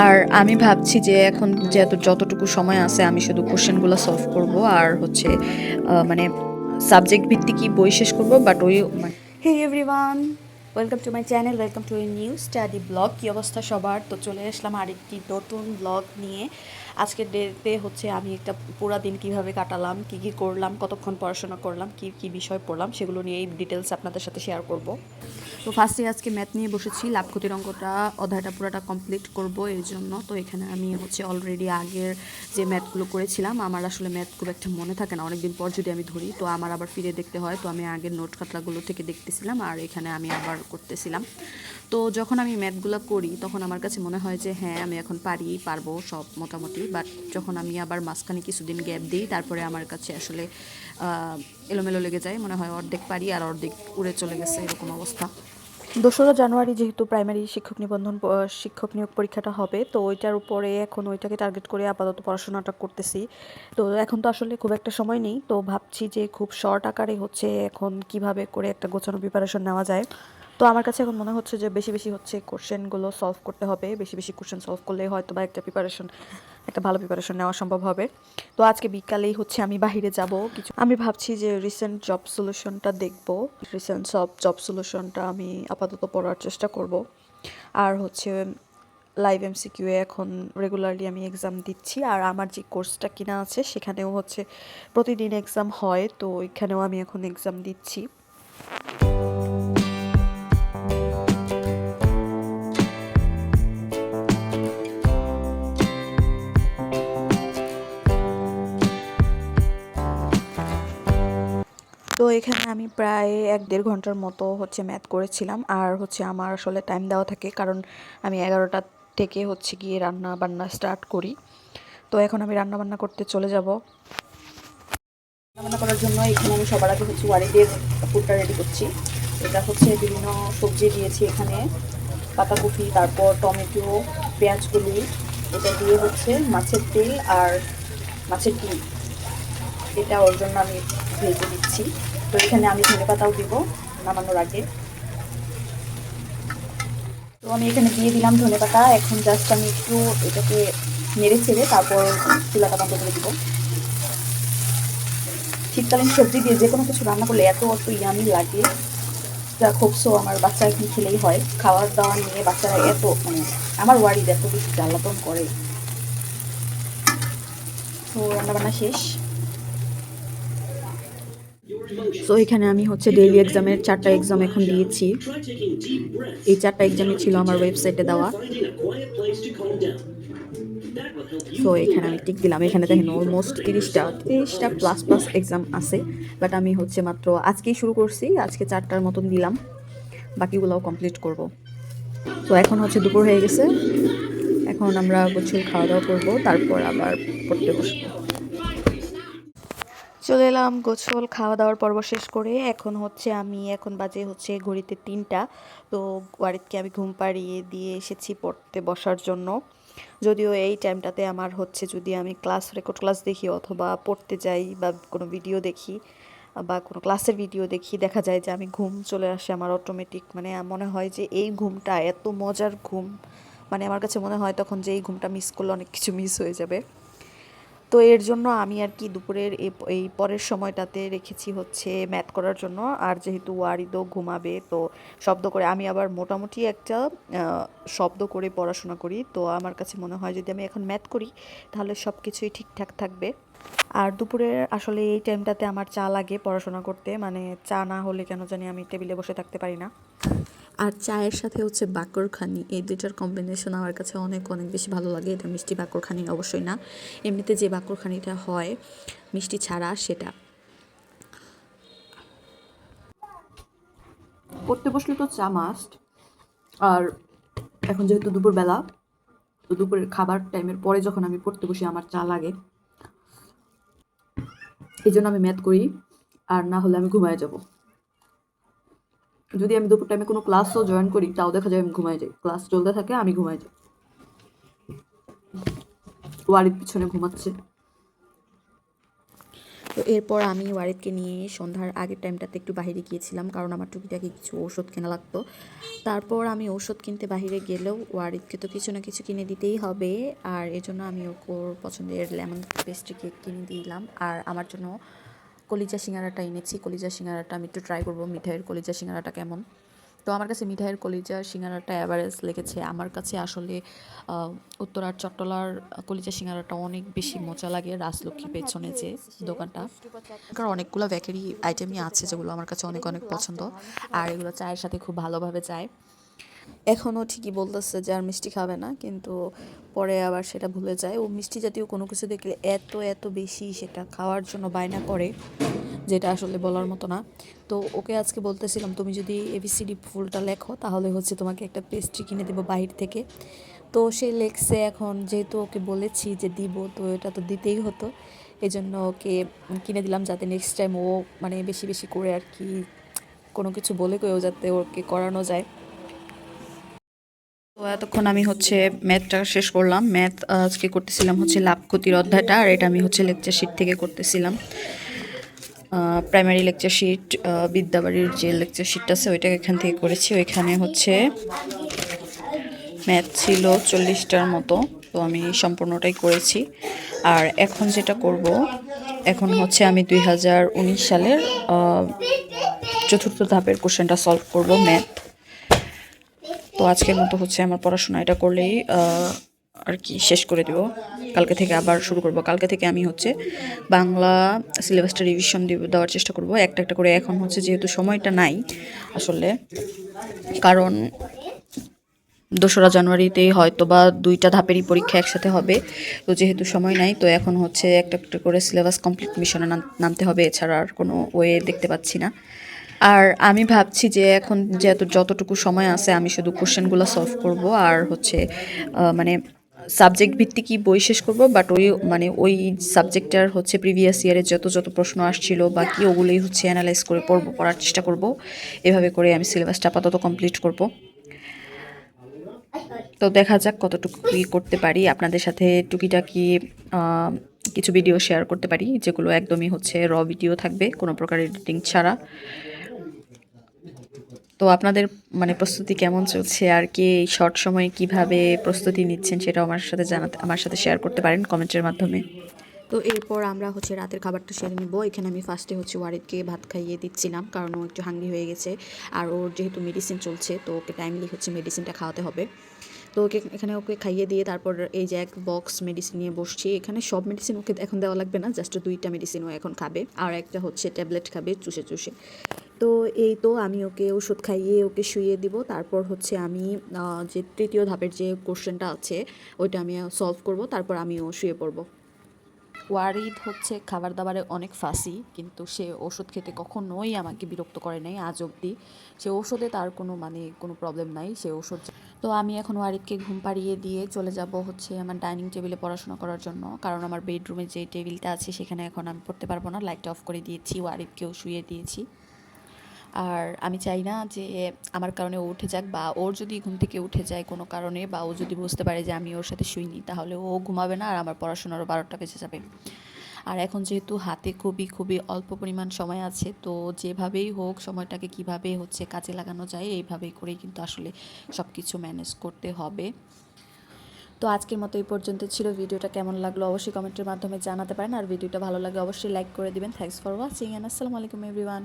আর আমি ভাবছি যে এখন যেহেতু যতটুকু সময় আছে, আমি শুধু কোশ্চেনগুলো সলভ করব আর হচ্ছে মানে সাবজেক্ট ভিত্তিক কি বই শেষ করব বাট ওই hey everyone welcome to my channel welcome to a new study blog কি অবস্থা সবার? তো চলে আসলাম আরেকটি নতুন ব্লগ নিয়ে। আজকের ডেতে হচ্ছে আমি একটা পুরো দিন কীভাবে কাটালাম, কি কি করলাম, কতক্ষণ পড়াশোনা করলাম, কি কি বিষয় পড়লাম, সেগুলো নিয়ে এই ডিটেলস আপনাদের সাথে শেয়ার করব। তো ফার্স্টে আজকে ম্যাথ নিয়ে বসেছি লাভ ক্ষতির অঙ্কটা, অধ্যায়টা পুরোটা কমপ্লিট করব এর জন্য। তো এখানে আমি হচ্ছে অলরেডি আগের যে ম্যাথগুলো করেছিলাম, আমার আসলে ম্যাথ খুব একটা মনে থাকে না। অনেকদিন পর যদি আমি ধরি, তো আমার আবার ফিরে দেখতে হয়। তো আমি আগের নোট খাতলাগুলো থেকে দেখতেছিলাম আর এখানে আমি আবার করতেছিলাম। তো যখন আমি ম্যাথগুলো করি, তখন আমার কাছে মনে হয় যে হ্যাঁ আমি এখন পারি, পারব সব মোটামুটি। বাট যখন আমি আবার মাঝখানে কিছুদিন গ্যাপ দিই, তারপরে আমার কাছে আসলে এলোমেলো লেগে যায়। মনে হয় অর্ধেক পারি আর অর্ধেক উড়ে চলে গেছে এরকম অবস্থা। দোসরা জানুয়ারি যেহেতু প্রাইমারি শিক্ষক নিবন্ধন শিক্ষক নিয়োগ পরীক্ষাটা হবে, তো ওইটার উপরে এখন ওইটাকে টার্গেট করে আপাতত পড়াশোনাটা করতেছি। তো এখন তো আসলে খুব একটা সময় নেই, তো ভাবছি যে খুব শর্ট আকারে হচ্ছে এখন কীভাবে করে একটা গোছানো প্রিপারেশন নেওয়া যায়। তো আমার কাছে এখন মনে হচ্ছে যে বেশি বেশি হচ্ছে কোশ্চেনগুলো সলভ করতে হবে, বেশি বেশি কোশ্চেন সলভ করলে হয়তো বা একটা প্রিপারেশন একটা ভালো প্রিপারেশন নেওয়া সম্ভব হবে। তো আজকে বিকালেই হচ্ছে আমি বাইরে যাব। কিছু আমি ভাবছি যে রিসেন্ট জব সলিউশনটা দেখব। রিসেন্ট সব জব সলিউশনটা আমি আপাতত পড়ার চেষ্টা করব। আর হচ্ছে লাইভ এমসিকিউ এ এখন রেগুলারলি আমি এক্সাম দিচ্ছি। আর আমার যে কোর্সটা কিনা আছে, সেখানেও হচ্ছে প্রতিদিন এক্সাম হয়। তো এখানেও আমি এখন এক্সাম দিচ্ছি। এখানে আমি প্রায় এক দেড় ঘণ্টার মতো হচ্ছে ম্যাথ করেছিলাম। আর হচ্ছে আমার আসলে টাইম দেওয়া থাকে, কারণ আমি এগারোটা থেকে হচ্ছে গিয়ে রান্না বান্না স্টার্ট করি। তো এখন আমি রান্না বান্না করতে চলে যাব। রান্না করার জন্য এখানে আমি সবার আগে হচ্ছে ওয়ারিদের ফুডটা রেডি করছি। এটা হচ্ছে বিভিন্ন সবজি দিয়েছি এখানে। পাতাকপি, তারপর টমেটো, পেঁয়াজগুলি, এটা দিয়ে হচ্ছে মাছের তেল আর মাছের ডিম। এটা ওর জন্য আমি ভেজে দিচ্ছি। তো এখানে আমি ধনে পাতাও দিব নামানোর আগে। তো আমি এখানে দিয়ে দিলাম ধনে পাতা এখন জাস্ট আমি একটু এটাকে নেড়ে ছেড়ে তারপর চুলাটা বন্ধ করে দিব। শীতকালীন সবজি দিয়ে যে কোনো কিছু রান্না করলে এত অত ইয়ামি লাগে। যা খুবসো আমার বাচ্চা এখন খেলেই হয়। খাওয়ার দাওয়া নিয়ে বাচ্চারা এত মানে আমার ওয়ারিদ এত বেশি জ্বালাতন করে। তো রান্নাবান্না শেষ। তো এখানে আমি হচ্ছে ডেইলি এক্সামের চারটা এক্সাম এখন দিয়েছি। এই চারটা এক্সামই ছিল আমার ওয়েবসাইটে দেওয়া। সো এখানে আমি টিক দিলাম। এখানে দেখেন অলমোস্ট তিরিশটা তিরিশটা প্লাস প্লাস এক্সাম আছে। বাট আমি হচ্ছে মাত্র আজকেই শুরু করছি। আজকে চারটার মতন দিলাম। বাকিগুলোও কমপ্লিট করব। তো এখন হচ্ছে দুপুর হয়ে গেছে। এখন আমরা গোছল খাওয়া দাওয়া করব। তারপর আবার পড়তে বসবো। চলে এলাম গোছল খাওয়া দাওয়ার পর্ব শেষ করে। এখন হচ্ছে আমি, এখন বাজে হচ্ছে ঘড়িতে তিনটা। তো ওয়ারিদকে আমি ঘুম পাড়িয়ে দিয়ে এসেছি পড়তে বসার জন্য। যদিও এই টাইমটাতে আমার হচ্ছে যদি আমি ক্লাস রেকর্ড ক্লাস দেখি অথবা পড়তে যাই বা কোনো ভিডিও দেখি বা কোনো ক্লাসের ভিডিও দেখি, দেখা যায় যে আমি ঘুম চলে আসে আমার অটোমেটিক মানে মনে হয় যে এই ঘুমটা, এত মজার ঘুম। মানে আমার কাছে মনে হয় তখন যে এই ঘুমটা মিস করলে অনেক কিছু মিস হয়ে যাবে। তো এর জন্য আমি আর কি দুপুরের এই পরের সময়টাতে রেখেছি হচ্ছে ম্যাথ করার জন্য। আর যেহেতু ওয়ারিদও ঘুমাবে, তো শব্দ করে আমি আবার মোটামুটি একটা শব্দ করে পড়াশোনা করি। তো আমার কাছে মনে হয় যদি আমি এখন ম্যাথ করি, তাহলে সব কিছুই ঠিকঠাক থাকবে। আর দুপুরের আসলে এই টাইমটাতে আমার চা লাগে পড়াশোনা করতে। মানে চা না হলে কেন জানি আমি টেবিলে বসে থাকতে পারি না। আর চায়ের সাথে হচ্ছে বাকরখানি এই দুইটার কম্বিনেশন আমার কাছে অনেক অনেক বেশি ভালো লাগে। এটা মিষ্টি বাকরখানি অবশ্যই না। এমনিতে যে বাকরখানিটা হয়, মিষ্টি ছাড়া সেটা। পড়তে বসলে তো চা মাস্ট আর এখন যেহেতু দুপুরবেলা, তো দুপুরের খাবার টাইমের পরে যখন আমি পড়তে বসি, আমার চা লাগে। এই জন্য আমি ম্যাথ করি, আর না হলে আমি ঘুমায় যাব। যদি আমি দুপুর টাইমে কোনো ক্লাসও জয়েন করি, তাও দেখা যায় আমি ঘুমাই যাই। ক্লাস চলতে থাকে, আমি ঘুমায় যাই। ওয়ারিদ পিছনে ঘুমাচ্ছে। তো এরপর আমি ওয়ারিদকে নিয়ে সন্ধ্যার আগের টাইমটাতে একটু বাইরে গিয়েছিলাম, কারণ আমার টুকিটাকি কিছু ওষুধ কেনা লাগতো। তারপর আমি ওষুধ কিনতে বাইরে গেলেও ওয়ারিদকে তো কিছু না কিছু কিনে দিতেই হবে, আর এজন্য আমি ওকে পছন্দের লেমন পেস্ট্রি কেক কিনে দিলাম। আর আমার জন্য কলিজা সিঙ্গারাটা এনেছি, কলিজা সিঙ্গারাটা আমি একটু ট্রাই করব, মিঠাইয়ের কলিজা সিঙ্গারাটা কেমন? তো আমার কাছে মিঠাইয়ের কলিজা সিঙ্গারাটা অ্যাভারেজ লেগেছে। আমার কাছে আসলে উত্তরার চট্টলার কলিজা সিঙ্গারাটা অনেক বেশি মজা লাগে রাজলক্ষ্মীর পেছনে যে দোকানটা। কারণ অনেকগুলো বেকারি আইটেমই আছে যেগুলো আমার কাছে অনেক অনেক পছন্দ। আর এগুলো চায়ের সাথে খুব ভালোভাবে যায়। এখনও ঠিকই বলতেছে যে আর মিষ্টি খাবে না, কিন্তু পরে আবার সেটা ভুলে যায়। ও মিষ্টি জাতীয় কোনো কিছু দেখলে এত এত বেশি সেটা খাওয়ার জন্য বায়না করে, যেটা আসলে বলার মতো না। তো ওকে আজকে বলতেছিলাম, তুমি যদি এবিসিডি ফুলটা লেখো, তাহলে হচ্ছে তোমাকে একটা পেস্ট্রি কিনে দেবো বাহির থেকে। তো সে লেখছে এখন, যেহেতু ওকে বলেছি যে দিব, তো এটা তো দিতেই হতো। এই জন্য ওকে কিনে দিলাম যাতে নেক্সট টাইম ও মানে বেশি বেশি করে আর কি কোনো কিছু বলে কেউ যাতে ওকে করানো যায়। এতক্ষণ আমি হচ্ছে ম্যাথটা শেষ করলাম। ম্যাথ আজকে করতেছিলাম হচ্ছে লাভ ক্ষতির অধ্যায়টা, আর এটা আমি হচ্ছে লেকচার শিট থেকে করতেছিলাম। প্রাইমারি লেকচার শিট বিদ্যাবাড়ির যে লেকচার শিটটা আছে, ওইটা এখান থেকে করেছি। ওইখানে হচ্ছে ম্যাথ ছিল চল্লিশটার মতো, তো আমি সম্পূর্ণটাই করেছি। আর এখন যেটা করব, এখন হচ্ছে আমি দুই হাজার উনিশ সালের চতুর্থ ধাপের কোশ্চেনটা সলভ করব ম্যাথ। তো আজকের মতো হচ্ছে আমার পড়াশোনা এটা করলেই আর কি শেষ করে দেব। কালকে থেকে আবার শুরু করব। কালকে থেকে আমি হচ্ছে বাংলা সিলেবাসটা রিভিশন দেওয়ার চেষ্টা করব। একটা একটা করে এখন হচ্ছে যেহেতু সময়টা নাই আসলে, কারণ দোসরা জানুয়ারিতেই হয়তো বা দুইটা ধাপেরই পরীক্ষা একসাথে হবে। তো যেহেতু সময় নাই, তো এখন হচ্ছে একটা একটা করে সিলেবাস কমপ্লিট মিশনে নামতে হবে। এছাড়া আর কোনো ওয়ে দেখতে পাচ্ছি না। আর আমি ভাবছি যে এখন যেহেতু যতটুকু সময় আছে, আমি শুধু কোশ্চেনগুলো সলভ করব আর হচ্ছে মানে সাবজেক্ট ভিত্তিকই বই শেষ করব বাট ওই মানে ওই সাবজেক্টটার হচ্ছে প্রিভিয়াস ইয়ারে যত যত প্রশ্ন আসছিল বা কি ওগুলোই হচ্ছে অ্যানালাইজ করে পড়ব, পড়ার চেষ্টা করব। এভাবে করে আমি সিলেবাসটা আপাতত কমপ্লিট করব। তো দেখা যাক কতটুকু কি করতে পারি। আপনাদের সাথে টুকিটাকি কিছু ভিডিও শেয়ার করতে পারি, যেগুলো একদমই হচ্ছে র ভিডিও থাকবে, কোনো প্রকার এডিটিং ছাড়া। তো আপনাদের মানে প্রস্তুতি কেমন চলছে? আর কি এই শর্ট সময়ে কীভাবে প্রস্তুতি নিচ্ছেন সেটাও আমার সাথে জানাতে, আমার সাথে শেয়ার করতে পারেন কমেন্টের মাধ্যমে। তো এরপর আমরা হচ্ছে রাতের খাবারটা সেরে নিব। এখানে আমি ফার্স্টে হচ্ছে ওয়ারিদকে ভাত খাইয়ে দিচ্ছিলাম, কারণ ও একটু হাঙ্গি হয়ে গেছে। আর ওর যেহেতু মেডিসিন চলছে, তো ওকে টাইমলি হচ্ছে মেডিসিনটা খাওয়াতে হবে। তো ওকে এখানে ওকে খাইয়ে দিয়ে তারপর এই যে এক বক্স মেডিসিন নিয়ে বসছি। এখানে সব মেডিসিন ওকে এখন দেওয়া লাগবে না জাস্ট দুইটা মেডিসিন ও এখন খাবে। আর একটা হচ্ছে ট্যাবলেট খাবে চুষে চুষে। তো এই তো আমি ওকে ওষুধ খাইয়ে ওকে শুইয়ে দিব। তারপর হচ্ছে আমি যে তৃতীয় ধাপের যে কোশ্চেনটা আছে, ওইটা আমি সলভ করব। তারপর আমিও শুয়ে পড়ব। ওয়ারিদ হচ্ছে খাবার দাবারে অনেক ফাঁসি কিন্তু সে ওষুধ খেতে কখনোই আমাকে বিরক্ত করে নাই আজ অবধি। সে ওষুধে তার কোনো মানে কোনো প্রবলেম নাই, সে ওষুধ তো আমি এখন ওয়ারিদকে ঘুম পাড়িয়ে দিয়ে চলে যাব হচ্ছে আমার ডাইনিং টেবিলে পড়াশোনা করার জন্য। কারণ আমার বেডরুমে যে টেবিলটা আছে, সেখানে এখন আমি পড়তে পারব না। লাইটটা অফ করে দিয়েছি ওয়ারিদকেও শুয়ে দিয়েছি। আর আমি চাই না যে আমার কারণে ও উঠে যাক বা ওর যদি ঘুম থেকে উঠে যায় কোনো কারণে বা ও যদি বুঝতে পারে যে আমি ওর সাথে শুইনি, তাহলে ও ঘুমাবে না আর আমার পড়াশোনারও বারোটা বেঁচে যাবে। আর এখন যেহেতু হাতে খুবই খুবই অল্প পরিমাণ সময় আছে, তো যেভাবেই হোক সময়টাকে কীভাবে হচ্ছে কাজে লাগানো যায়, এইভাবেই করেই কিন্তু আসলে সব কিছু ম্যানেজ করতে হবে। তো আজকের মতো এই পর্যন্ত ছিল। ভিডিওটা কেমন লাগল অবশ্যই কমেন্টের মাধ্যমে জানাতে পারেন। আর ভিডিওটা ভালো লাগে অবশ্যই লাইক করে দিবেন। থ্যাংকস ফর ওয়াচিং অ্যান্ড আসসালামু আলাইকুম এভরিওয়ান